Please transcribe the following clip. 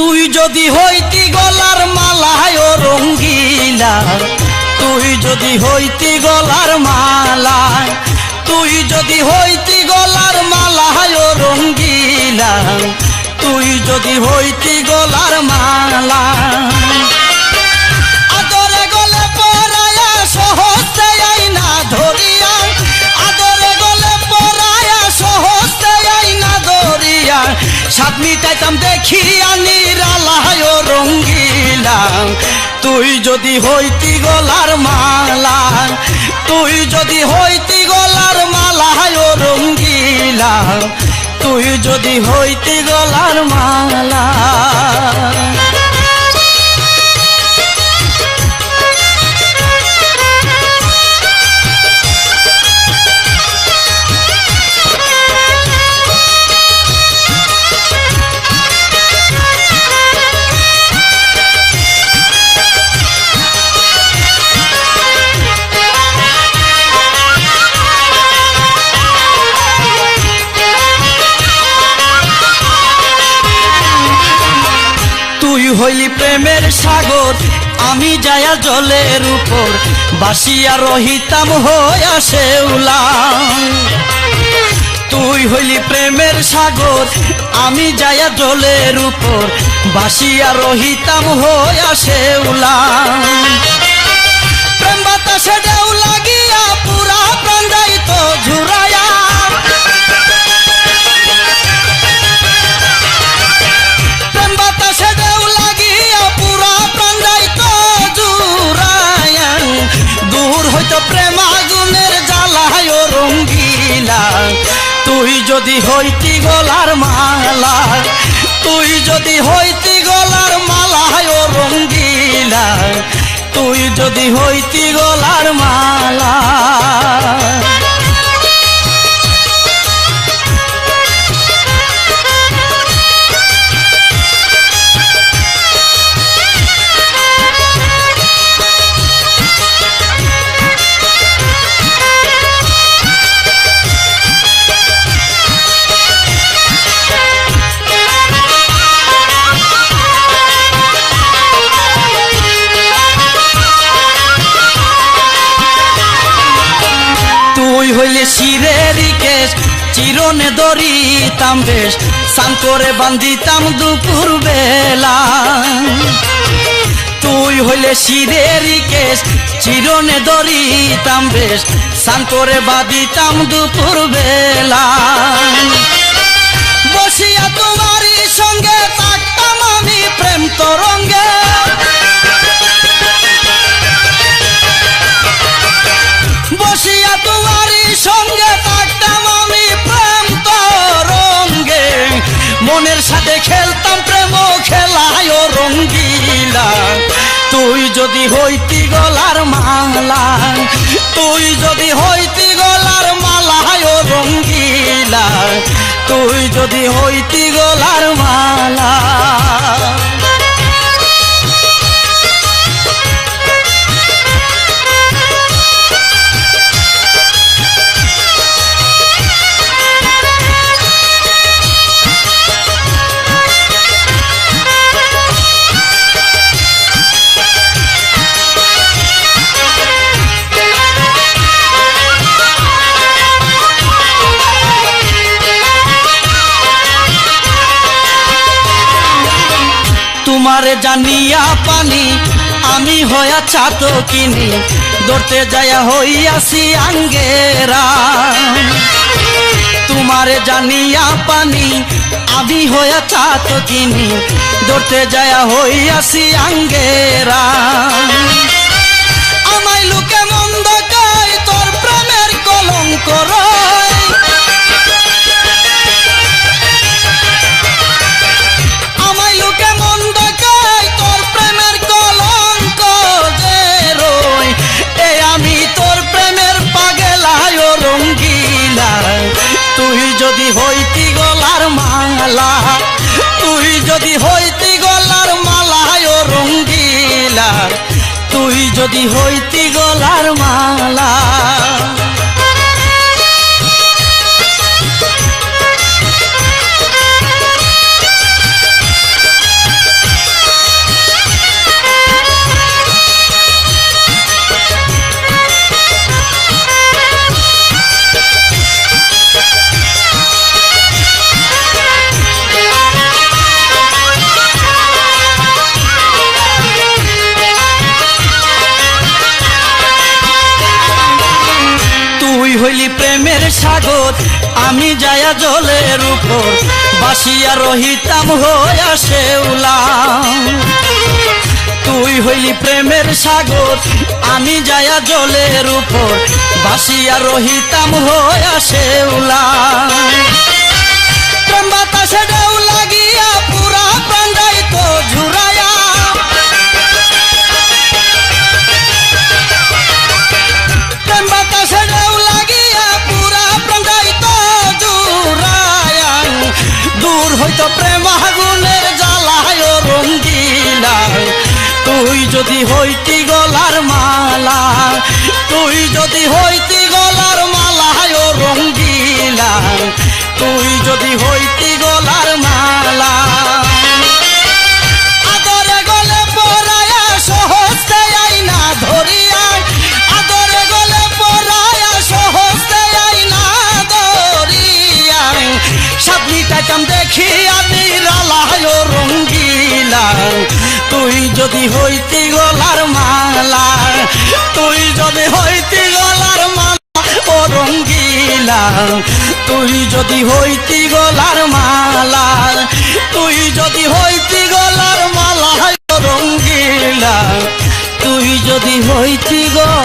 তুই যদি হইতি গলার মালায় রঙ্গিলা, তুই যদি হইতি গলার মালা তুই যদি হইতি গলার মালায় রঙ্গিলা, তুই যদি হইতি গলার মালা আদরে গলে পরায়া সহজে আইনা ধরিয়া, আদরে গলে পরায়া সহজে আইনা ধরিয়া সাত মিটাইতাম দেখিয়া যদি হইতি গলার মালা, তুই যদি হইতি গলার মালা, ও রঙ্গিলা, তুই যদি হইতি গলার মালা। হইলি প্রেমের সাগর, আমি যায়া জলের উপর, বাসিয়া রহিতাম হইয়া শেউলা তুই হইলি প্রেমের সাগর, আমি যায়া জলের উপর, বাসিয়া রহিতাম হইয়া শেউলা প্রেম বাতাসে ঢেউ লাগিয়া পুরা প্রাণ যাইতো ঝুরায়া যদি হইতি গলার মালা তুই যদি হইতি গলার মালা ও রঙ্গিলা তুই যদি হইতি গলার মালা হইলে শিরের কেশ, চিরনে দরিতাম বেশ সান করে বান্ধিতাম দুপুর বেলা। তুই হইলে শিরের কেশ, চিরনে দরিতাম বেশ সান করে বাঁধিতাম দুপুর বেলা। বসিয়া তোমারই সঙ্গে থাকতাম আমি প্রেম তরঙ্গে। সাথে খেলতাম প্রেম খেলায় ও রঙ্গিলা। তুই যদি হইতি গলার মালা, তুই যদি হইতি গলার মালায় ও রঙ্গিলা, তুই যদি হইতি গলার মালা। তোমারে জানিয়া পানি, আমি হইয়া ছাত কিনি দৌড়তে যাইয়া হইয়াছি আঙ্গেরা। তোমারে জানিয়া পানি, আমি হইয়া ছাত কিনি দৌড়তে যাইয়া হইয়াছি আঙ্গেরা। আমায় লোকে মন্দ কয় তোর প্রেমের কলঙ্ক যদি হইতি গলার মালা, তুই যদি হইতি গলার মালায় ও রঙ্গিলা, তুই যদি হইতি গলার মালা। সাগর, আমি যায়া জলের উপর, বাসিয়া রহিতাম হইয়া শেউলাম তুই হইলি প্রেমের সাগর, আমি যায়া জলের উপর, বাসিয়া রহিতাম হইয়া শেউলাম প্রেম বাতাসে ঢেউ লাগিয়া পুরা প্রাণটাই তো ঝুরায়া তুই যদি হইতি গলার মালা, তুই যদি হইতি গলার মালা, ও রঙ্গিলা। তুই যদি হইতি গলার মালা তুই যদি হইতি গলার মালা, তুই যদি হইতি গলার মালা, ও রঙ্গিলা, তুই যদি হইতি গলার মালা, তুই যদি হইতি গলার মালা রঙ্গিলা, তুই যদি হইতি মালা